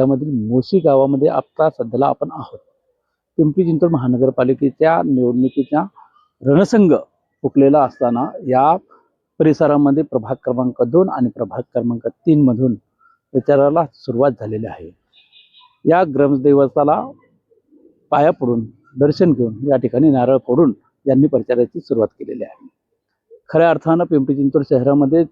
शहरामधील मोशी गावामध्ये आत्ता सध्याला आपण आहोत. पिंपरी चिंचवड महानगरपालिकेच्या निवडणुकीचा रणसंग फुकलेला असताना या परिसरामध्ये प्रभाग क्रमांक दोन आणि प्रभाग क्रमांक तीन मधून प्रचाराला सुरुवात झालेली आहे. या ग्रामदैवताला पाया पडून दर्शन घेऊन या ठिकाणी नारळ फोडून यांनी प्रचाराची सुरुवात केलेली आहे. खऱ्या अर्थानं पिंपरी चिंचवड शहरामध्ये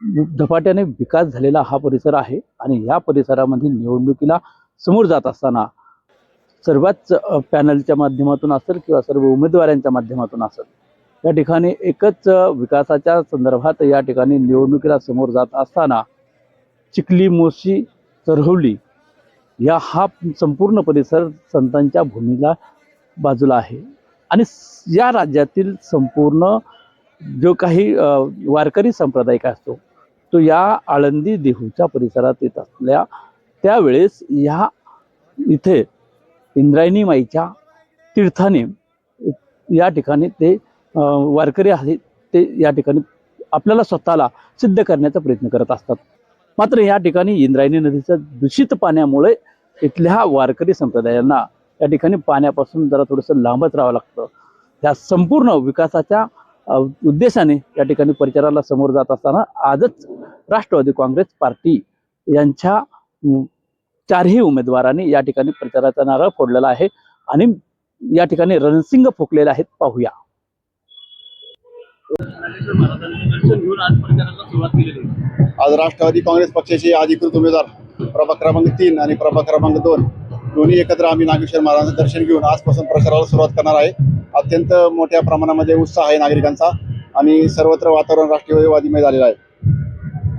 झपाट्याने विकास झालेला हा परिसर आहे आणि या परिसरामध्ये निवडणुकीला समोर जात असताना सर्वच पॅनलच्या माध्यमातून असेल किंवा सर्व उमेदवारांच्या माध्यमातून असेल या ठिकाणी एकच विकासाच्या संदर्भात या ठिकाणी निवडणुकीला समोर जात असताना चिखली मोशी चरहवली या हा संपूर्ण परिसर संतांच्या भूमीला बाजूला आहे. आणि या राज्यातील संपूर्ण जो काही वारकरी संप्रदाय असतो तो या आळंदी देहूच्या परिसरात येत असल्या त्यावेळेस ह्या इथे इंद्रायणी माईच्या तीर्थाने या ठिकाणी ते वारकरी आहेत ते या ठिकाणी आपल्याला स्वतःला सिद्ध करण्याचा प्रयत्न करत असतात. मात्र या ठिकाणी इंद्रायणी नदीच्या दूषित पाण्यामुळे इथल्या वारकरी संप्रदायांना या ठिकाणी पाण्यापासून जरा थोडंसं लांबच राहावं लागतं. या संपूर्ण विकासाच्या उद्देशाने या ठिकाणी परिचाराला समोर जात असताना आजच राष्ट्रवादी काँग्रेस पार्टी यांच्या चारही उमेदवारांनी या ठिकाणी प्रचाराचा नारळ फोडलेला आहे. आणि या ठिकाणी रणसिंग फुकलेले आहेत. पाहूया. आज राष्ट्रवादी काँग्रेस पक्षाचे अधिकृत उमेदवार प्रभाग क्रमांक तीन आणि प्रभाग क्रमांक दोन दोन्ही एकत्र आम्ही नागेश्वर महाराजांचं दर्शन घेऊन आजपासून प्रचाराला सुरुवात करणार आहे. अत्यंत मोठ्या प्रमाणामध्ये उत्साह आहे नागरिकांचा आणि सर्वत्र वातावरण राष्ट्रवादीमय झालेलं आहे.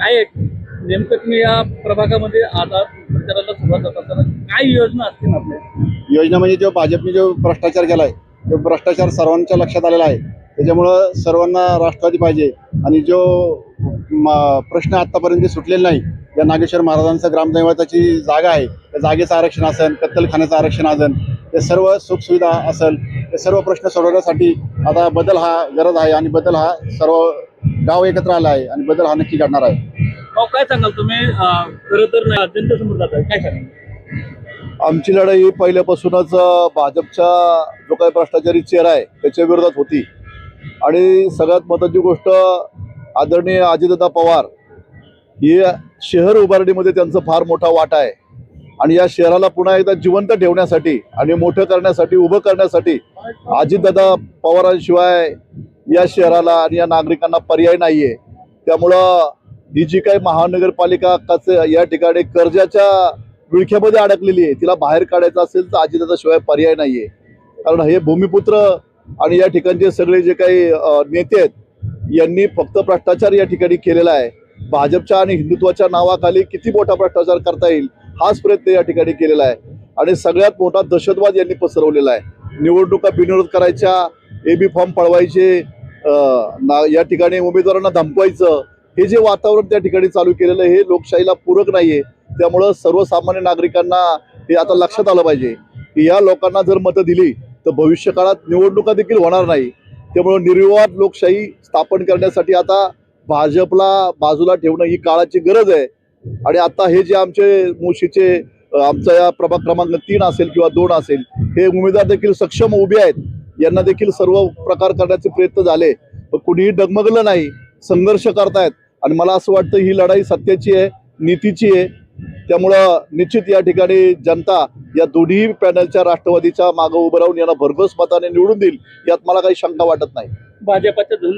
काय नेमकं तुम्ही या प्रभागामध्ये आता प्रचाराला सुरुवात करत असताना काय योजना असतील आपल्या? योजना म्हणजे जो भाजपने जो भ्रष्टाचार केला आहे तो भ्रष्टाचार सर्वांच्या लक्षात आलेला आहे त्याच्यामुळं सर्वांना राष्ट्रवादी पाहिजे. आणि जो म- प्रश्न आत्तापर्यंत सुटलेला नाही या नागेश्वर महाराजांचं ग्रामदैवताची जागा आहे त्या जागेचं आरक्षण असेल कत्तलखान्याचं आरक्षण असेल ते सर्व सुखसुविधा असेल ते सर्व प्रश्न सोडवण्यासाठी आता बदल हा गरज आहे आणि बदल हा सर्व गाव एकत्र आला आहे आणि बदल हा नक्की घडणार आहे. अहो काय सांगाल तुम्ही? अं, खरं तर जनतेसमोर जात आहे. काय सांगाल? आमची लढाई पहिल्यापासूनच अ, भाजपचा जो काही भ्रष्टाचारी चेहरा आहे त्याच्या विरोधात होती. आणि सगळ्यात महत्त्वाची गोष्ट आदरणीय अजितदादा पवार हे शहर उभारणीमध्ये त्यांचा फार मोठा वाटा आहे. आणि या शहराला पुन्हा एकदा जिवंत ठेवण्यासाठी आणि मोठं करण्यासाठी उभं करण्यासाठी अजितदादा पवारांशिवाय या शहराला आणि या नागरिकांना पर्याय नाही आहे त्यामुळं ही जी काही महानगरपालिका कच या ठिकाणी कर्जाच्या विळख्यामध्ये अडकलेली आहे तिला बाहेर काढायचं असेल तर अजितदादाशिवाय पर्याय नाही आहे कारण हे भूमिपुत्र आणि या ठिकाणचे सगळे जे काही नेते आहेत यांनी फक्त भ्रष्टाचार या ठिकाणी केलेला आहे. भाजपच्या आणि हिंदुत्वाच्या नावाखाली किती मोठा भ्रष्टाचार करता येईल हाच प्रयत्न या ठिकाणी केलेला आहे. आणि सगळ्यात मोठा दहशतवाद यांनी पसरवलेला आहे. निवडणुका बिनविरोध करायच्या ए बी फॉर्म पळवायचे ना- या ठिकाणी उमेदवारांना धमकवायचं हे जे वातावरण त्या ठिकाणी चालू केलेलं आहे हे लोकशाहीला पूरक नाहीये. त्यामुळं सर्वसामान्य नागरिकांना हे आता लक्षात आलं पाहिजे की या लोकांना जर मतं दिली तर भविष्य काळात निवडणुका देखील होणार नाही. त्यामुळं निर्विवाद लोकशाही स्थापन करण्यासाठी आता भाजपला बाजूला ठेवणं ही काळाची गरज आहे. आणि आता हे जे आमचे मुशीचे आमचा या प्रभाग क्रमांक तीन असेल किंवा दोन असेल हे उमेदवार देखील सक्षम उभे आहेत. यांना देखील सर्व प्रकार करण्याचे प्रयत्न झाले. पण कुणीही डगमगलं नाही संघर्ष करतायत. आणि मला असं वाटतं ही लढाई सत्याची आहे नीतीची आहे. त्यामुळं निश्चित या ठिकाणी जनता या दोन्ही पॅनलच्या राष्ट्रवादीच्या मागं उभं राहून यांना भरघोस मताने निवडून देईल यात मला काही शंका वाटत नाही. भाजपाच्या धन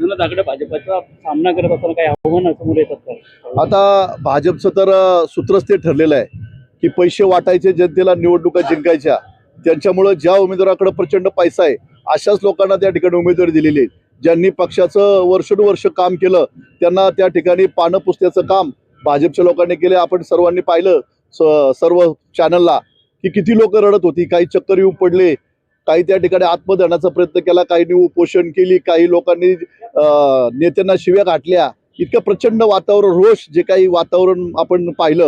धन दागडे भाजपाचा सामना करत असताना काही आव्हानं समोर येतात आता भाजपचं तर सूत्रच ते ठरलेलं आहे की पैसे वाटायचे जनतेला निवडणुका जिंकायच्या. त्यांच्यामुळं ज्या उमेदवाराकडे प्रचंड पैसा आहे अशाच लोकांना त्या ठिकाणी उमेदवारी दिलेली आहे. ज्यांनी पक्षाचं वर्षानुवर्ष काम केलं त्यांना त्या ठिकाणी पानं पुसण्याचं काम भाजपच्या लोकांनी केले. आपण सर्वांनी पाहिलं स- सर्व चॅनलला की किती लोक रडत होती काही चक्कर येऊन पडले काही त्या ठिकाणी आत्मदहनाचा प्रयत्न केला काहींनी उपोषण केली काही लोकांनी नेत्यांना शिव्या घातल्या. इतकं प्रचंड वातावरण रोष जे काही वातावरण आपण पाहिलं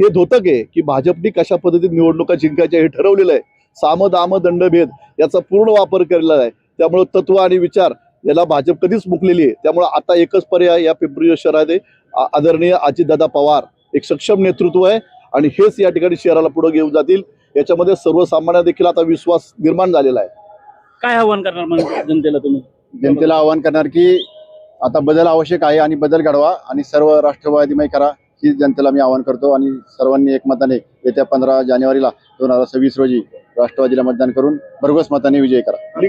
हे धोतक आहे की भाजपने कशा पद्धतीने निवडणुका जिंकायच्या हे ठरवलेलं आहे. साम दाम दंडभेद याचा पूर्ण वापर केलेला आहे. त्यामुळे तत्व आणि विचार याला भाजप कधीच मुकलेली आहे. त्यामुळे आता एकच पर्याय या पिंपरी शहरात आदरणीय अजितदादा पवार एक सक्षम नेतृत्व आहे आणि हेच या ठिकाणी शहराला पुढे घेऊन जातील. याच्यामध्ये सर्वसामान्य देखील आता विश्वास निर्माण झालेला आहे. काय आव्हान करणार मग जनतेला तुम्ही? जनतेला आवाहन करणार की आता बदल आवश्यक आहे आणि बदल घडवा आणि सर्व राष्ट्रवादीमय करा. ही जनतेला मी आवाहन करतो आणि सर्वांनी एकमताने येत्या पंधरा जानेवारीला दोन हजार सव्वीस रोजी राष्ट्रवादीला मतदान करून भरघोस मताने विजय करा.